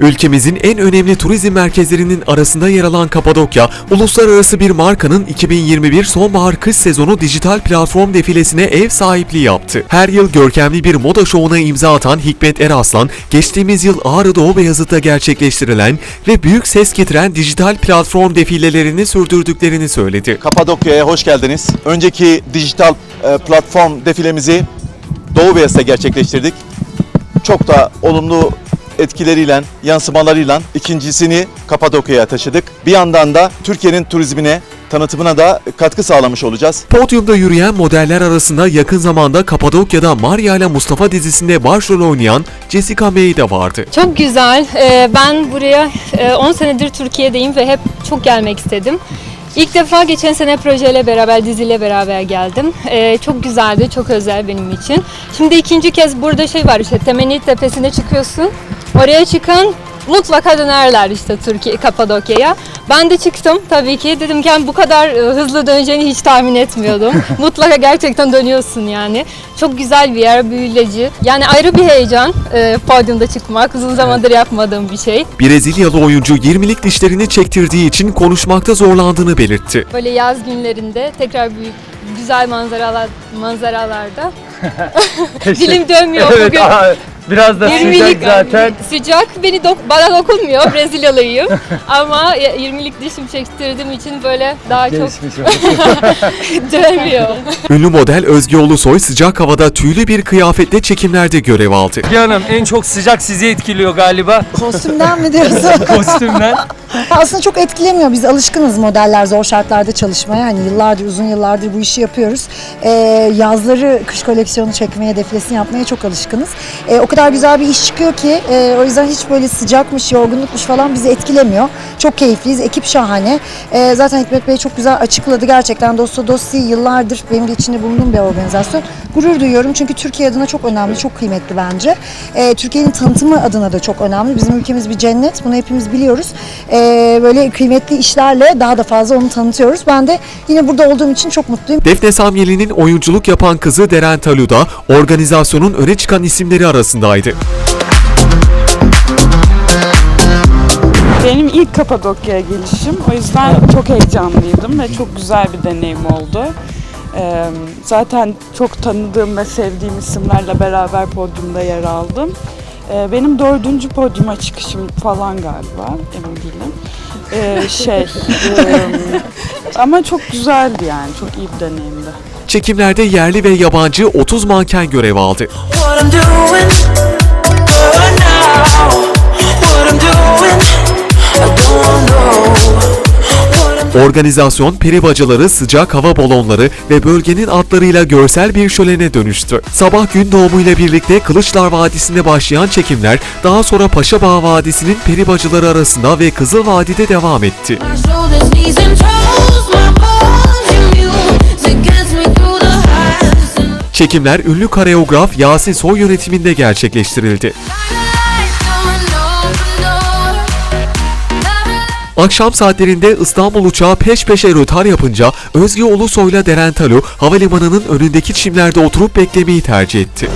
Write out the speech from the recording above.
Ülkemizin en önemli turizm merkezlerinin arasında yer alan Kapadokya, uluslararası bir markanın 2021 sonbahar kış sezonu dijital platform defilesine ev sahipliği yaptı. Her yıl görkemli bir moda şovuna imza atan Hikmet Eraslan, geçtiğimiz yıl Ağrı Doğu Beyazıt'ta gerçekleştirilen ve büyük ses getiren dijital platform defilelerini sürdürdüklerini söyledi. Kapadokya'ya hoş geldiniz. Önceki dijital e, platform defilemizi Doğu Beyazıt'ta gerçekleştirdik. Çok da olumlu etkileriyle, yansımalarıyla ikincisini Kapadokya'ya taşıdık. Bir yandan da Türkiye'nin turizmine, tanıtımına da katkı sağlamış olacağız. Podyumda yürüyen modeller arasında yakın zamanda Kapadokya'da Maria ile Mustafa dizisinde başrol oynayan Jessica May de vardı. Çok güzel. Ee, ben buraya e, 10 senedir Türkiye'deyim ve hep çok gelmek istedim. İlk defa geçen sene projeyle beraber, diziyle beraber geldim. Ee, çok güzeldi, çok özel benim için. Şimdi ikinci kez burada şey var işte Temenni Tepesi'ne çıkıyorsun. Oraya çıkan mutlaka dönerler işte Türkiye, Kapadokya'ya. Ben de çıktım tabii ki. Dedim ki "Yani bu kadar e, hızlı döneceğini hiç tahmin etmiyordum. mutlaka gerçekten dönüyorsun yani. Çok güzel bir yer, büyüleyici. Yani ayrı bir heyecan e, podyumda çıkmak. Uzun zamandır yapmadığım bir şey. Brezilyalı oyuncu 20'lik dişlerini çektirdiği için konuşmakta zorlandığını belirtti. Böyle yaz günlerinde tekrar büyük güzel manzaralar manzaralarda. Dilim dönmüyor evet, bugün. aha, biraz da 20'lik sıcak zaten. Sıcak beni dok- bana dokunmuyor. Brezilyalıyım. Ama 20'lik dişim çektirdiğim için böyle daha çok Gelişmiş oldu. dönmüyor. Ünlü model Özge Ulusoy sıcak havada tüylü bir kıyafetle çekimlerde görev aldı. Hanım en çok sıcak sizi etkiliyor galiba Kostümden mi diyorsun? kostümden. Aslında çok etkilemiyor. Biz alışkınız modeller zor şartlarda çalışmaya. Hani yıllardır, uzun yıllardır bu işi yapıyoruz. Ee, yazları kış koleksiyonu çekmeye, defilesini yapmaya çok alışkınız. Ee, o kadar güzel bir iş çıkıyor ki e, o yüzden hiç böyle sıcakmış, yorgunlukmuş falan bizi etkilemiyor. Çok keyifliyiz. Ekip şahane. Ee, zaten Hikmet Bey çok güzel açıkladı. Gerçekten Dosto Dosti yıllardır benim de içinde bulunduğum bir organizasyon. Gurur duyuyorum çünkü Türkiye adına çok önemli, çok kıymetli bence. Ee, Türkiye'nin tanıtımı adına da çok önemli. Bizim ülkemiz bir cennet. Bunu hepimiz biliyoruz. Ee, böyle kıymetli işlerle daha da fazla onu tanıtıyoruz. Ben de yine burada olduğum için çok mutluyum. Defne Samyeli'nin oyunculuk yapan kızı Deren Talu da organizasyonun öne çıkan isimleri arasındaydı. Benim ilk Kapadokya'ya gelişim. O yüzden çok heyecanlıydım ve çok güzel bir deneyim oldu. Ee, zaten çok tanıdığım ve sevdiğim isimlerle beraber podyumda yer aldım. Ee, benim dördüncü podyuma çıkışım falan galiba, emin değilim. Ee, şey, em, ama çok güzeldi yani, çok iyi bir deneyimdi. Çekimlerde yerli ve yabancı 30 manken görev aldı. what I'm doing Organizasyon peri bacaları, sıcak hava balonları ve bölgenin atlarıyla görsel bir şölene dönüştü. Sabah gün doğumuyla birlikte Kılıçlar Vadisi'nde başlayan çekimler daha sonra Paşabağ Vadisi'nin peri bacaları arasında ve Kızıl Vadi'de devam etti. Çekimler ünlü koreograf Yasin Soy yönetiminde gerçekleştirildi. Akşam saatlerinde İstanbul uçağı peş peşe rötar yapınca Özge Ulusoy'la Deren Talu havalimanının önündeki çimlerde oturup beklemeyi tercih etti.